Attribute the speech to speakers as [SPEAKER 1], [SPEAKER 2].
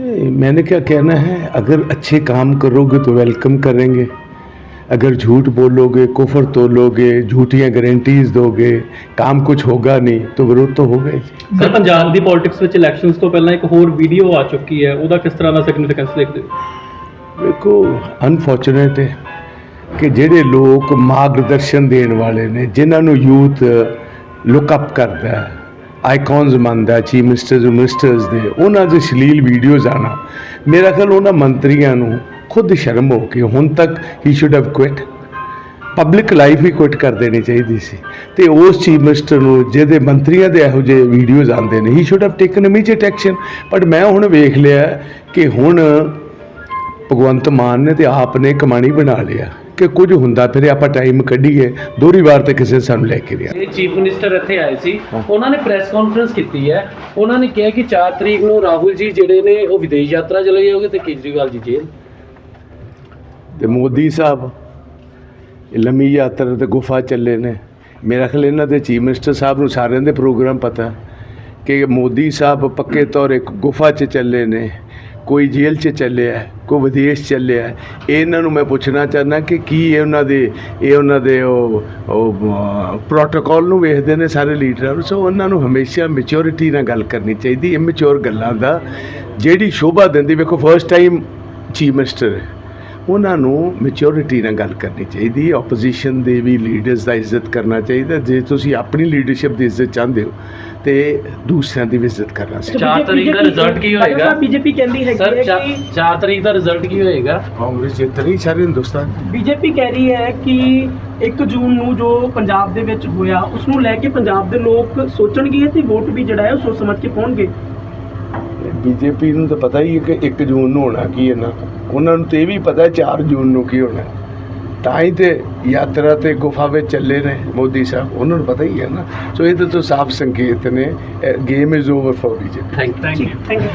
[SPEAKER 1] मैंने क्या कहना है अगर अच्छे काम करोगे तो वेलकम करेंगे अगर झूठ बोलोगे कुफर तोलोगे झूठियाँ गारंटीज दोगे काम कुछ होगा नहीं तो विरोध तो होगा ही
[SPEAKER 2] ਸਰ ਪੰਜਾਬ ਦੀ ਪੋਲਿਟਿਕਸ ਵਿੱਚ ਇਲੈਕਸ਼ਨਸ ਤੋਂ ਪਹਿਲਾਂ ਇੱਕ ਹੋਰ ਵੀਡੀਓ ਆ ਚੁੱਕੀ ਹੈ ਉਹਦਾ ਕਿਸ ਤਰ੍ਹਾਂ ਦਾ ਸਿਗਨੀਫੀਕੈਂਸ ਦੇਖਦੇ ਹੋ
[SPEAKER 1] ਵੇਖੋ ਅਨਫੋਰਚੂਨੇਟ ਹੈ ਕਿ ਜਿਹੜੇ ਲੋਕ ਮਾਰਗਦਰਸ਼ਨ ਦੇਣ ਵਾਲੇ ਨੇ ਜਿਨ੍ਹਾਂ ਨੂੰ ਯੂਥ ਲੁੱਕ ਅਪ ਕਰਦਾ ਹੈ ਆਈਕਨਸ ਮੰਨਦਾ ਚੀਫ ਮਿਨਿਸਟਰਸ ਮਿਨਿਸਟਰਸ ਦੇ। ਉਹਨਾਂ ਦੇ ਸ਼ਲੀਲ ਵੀਡੀਓਜ਼ ਆਣਾ ਮੇਰਾ ਖਿਆਲ ਉਹਨਾਂ ਮੰਤਰੀਆਂ ਨੂੰ ਖੁਦ ਸ਼ਰਮ ਹੋ ਕੇ ਹੁਣ ਤੱਕ he should have quit public life he quit ਕਰ ਦੇਣੀ ਚਾਹੀਦੀ ਸੀ। ਤੇ ਉਸ ਚੀਫ ਮਿਨਿਸਟਰ ਨੂੰ ਜਿਹਦੇ ਮੰਤਰੀਆਂ ਦੇ ਇਹੋ ਜਿਹੇ ਵੀਡੀਓਜ਼ ਆਉਂਦੇ ਨੇ he should have taken immediate action but ਮੈਂ ਹੁਣ ਵੇਖ ਲਿਆ ਕਿ ਹੁਣ ਭਗਵੰਤ ਮਾਨ ਨੇ ਤੇ ਆਪ ਨੇ ਕਮਾਣੀ ਬਣਾ ਲਿਆ। ਕਿ ਕੁਝ ਹੁੰਦਾ ਫਿਰ ਆਪਾਂ ਟਾਈਮ ਕੱਢੀਏ। ਦੋਹਰੀ ਵਾਰ ਤੇ ਕਿਸੇ ਸਾਨੂੰ ਲੈ ਕੇ
[SPEAKER 3] ਇਹ ਚੀਫ ਮਿਨਿਸਟਰ ਇੱਥੇ ਆਏ ਸੀ। ਉਹਨਾਂ ਨੇ ਪ੍ਰੈਸ ਕਾਨਫਰੰਸ ਕੀਤੀ ਹੈ। ਉਹਨਾਂ ਨੇ ਕਿਹਾ ਕਿ 4 ਤਰੀਕ ਨੂੰ ਰਾਹੁਲ ਜੀ ਜਿਹੜੇ ਨੇ ਉਹ ਵਿਦੇਸ਼ ਯਾਤਰਾ ਚਲੇ ਜਾਓਗੇ ਤੇ ਕੇਜਰੀਵਾਲ ਜੀ ਜੇਲ੍ਹ।
[SPEAKER 1] ਤੇ ਮੋਦੀ ਸਾਹਿਬ ਇਹ ਲੰਮੀ ਯਾਤਰਾ ਤੇ ਗੁਫਾ ਚੱਲੇ ਨੇ। ਮੇਰਾ ਖਿਆਲ ਇਹਨਾਂ ਦੇ ਚੀਫ ਮਿਨਿਸਟਰ ਸਾਹਿਬ ਨੂੰ ਸਾਰਿਆਂ ਦੇ ਪ੍ਰੋਗਰਾਮ ਪਤਾ ਕਿ ਮੋਦੀ ਸਾਹਿਬ ਪੱਕੇ ਤੌਰ ਇੱਕ ਗੁਫਾ 'ਚ ਚੱਲੇ ਨੇ। ਕੋਈ ਜੇਲ੍ਹ 'ਚ ਚੱਲਿਆ ਕੋਈ ਵਿਦੇਸ਼ ਚੱਲਿਆ ਹੈ। ਇਹਨਾਂ ਨੂੰ ਮੈਂ ਪੁੱਛਣਾ ਚਾਹੁੰਦਾ ਕਿ ਕੀ ਇਹ ਉਹਨਾਂ ਦੇ, ਇਹ ਉਹਨਾਂ ਦੇ ਉਹ ਉਹ ਪ੍ਰੋਟੋਕਾਲ ਨੂੰ ਵੇਖਦੇ ਨੇ ਸਾਰੇ ਲੀਡਰਾਂ ਨੂੰ? ਸੋ ਉਹਨਾਂ ਨੂੰ ਹਮੇਸ਼ਾ ਮੈਚੁਰਿਟੀ ਨਾਲ ਗੱਲ ਕਰਨੀ ਚਾਹੀਦੀ ਇਮੈਚੁਰ ਗੱਲਾਂ ਦਾ। ਜਿਹੜੀ ਸ਼ੋਭਾ ਦਿੰਦੀ, ਵੇਖੋ ਫਰਸਟ ਟਾਈਮ ਚੀਫ ਮਿਨਿਸਟਰ ਉਹਨਾਂ ਨੂੰ ਮੈਚੁਰਿਟੀ ਨਾਲ ਗੱਲ ਕਰਨੀ ਚਾਹੀਦੀ ਹੈ। ਆਪੋਜੀਸ਼ਨ ਦੇ ਵੀ ਲੀਡਰਸ ਦਾ ਇੱਜ਼ਤ ਕਰਨਾ ਚਾਹੀਦਾ ਜੇ ਤੁਸੀਂ ਆਪਣੀ ਲੀਡਰਸ਼ਿਪ ਦੀ ਇੱਜ਼ਤ ਚਾਹੁੰਦੇ ਹੋ ਤੇ ਦੂਸਰਿਆਂ ਦੀ ਵੀ ਇੱਜ਼ਤ ਕਰਨਾ ਚਾਹੀਦਾ।
[SPEAKER 3] 4 ਤਰੀਕ ਦਾ ਰਿਜ਼ਲਟ ਕੀ ਹੋਏਗਾ?
[SPEAKER 4] ਬੀਜੇਪੀ ਕਹਿੰਦੀ ਹੈ ਕਿ
[SPEAKER 3] 4 ਤਰੀਕ ਦਾ ਰਿਜ਼ਲਟ ਕੀ ਹੋਏਗਾ?
[SPEAKER 1] ਕਾਂਗਰਸ ਜਿੱਤ ਰਹੀ ਸਾਰੇ ਹਿੰਦੁਸਤਾਨ।
[SPEAKER 4] ਬੀਜੇਪੀ ਕਹਿ ਰਹੀ ਹੈ ਕਿ 1 ਜੂਨ ਨੂੰ ਜੋ ਪੰਜਾਬ ਦੇ ਵਿੱਚ ਹੋਇਆ ਉਸ ਨੂੰ ਲੈ ਕੇ ਪੰਜਾਬ ਦੇ ਲੋਕ ਸੋਚਣਗੇ ਤੇ ਵੋਟ ਵੀ ਜਿਹੜਾ ਹੈ ਉਹ ਸੋਚ ਸਮਝ ਕੇ ਪਾਉਣਗੇ।
[SPEAKER 1] ਬੀਜੇਪੀ ਨੂੰ ਤਾਂ ਪਤਾ ਹੀ ਹੈ ਕਿ 1 ਜੂਨ ਨੂੰ ਹੋਣਾ ਕੀ ਹੈ ਨਾ। ਉਹਨਾਂ ਨੂੰ ਤੇ ਇਹ ਵੀ ਪਤਾ ਹੈ 4 ਜੂਨ ਨੂੰ ਕੀ ਹੋਣਾ। ਤਾਂ ਹੀ ਤੇ ਯਾਤਰਾ ਤੇ ਗੁਫਾ ਵਿੱਚ ਚੱਲੇ ਨੇ ਮੋਦੀ ਸਾਹਿਬ। ਉਹਨਾਂ ਨੂੰ ਪਤਾ ਹੀ ਹੈ ਨਾ। ਸੋ ਇਹ ਤਾਂ ਸਾਫ਼ ਸੰਕੇਤ ਨੇ। Game is over for BJP
[SPEAKER 3] thank
[SPEAKER 4] thank you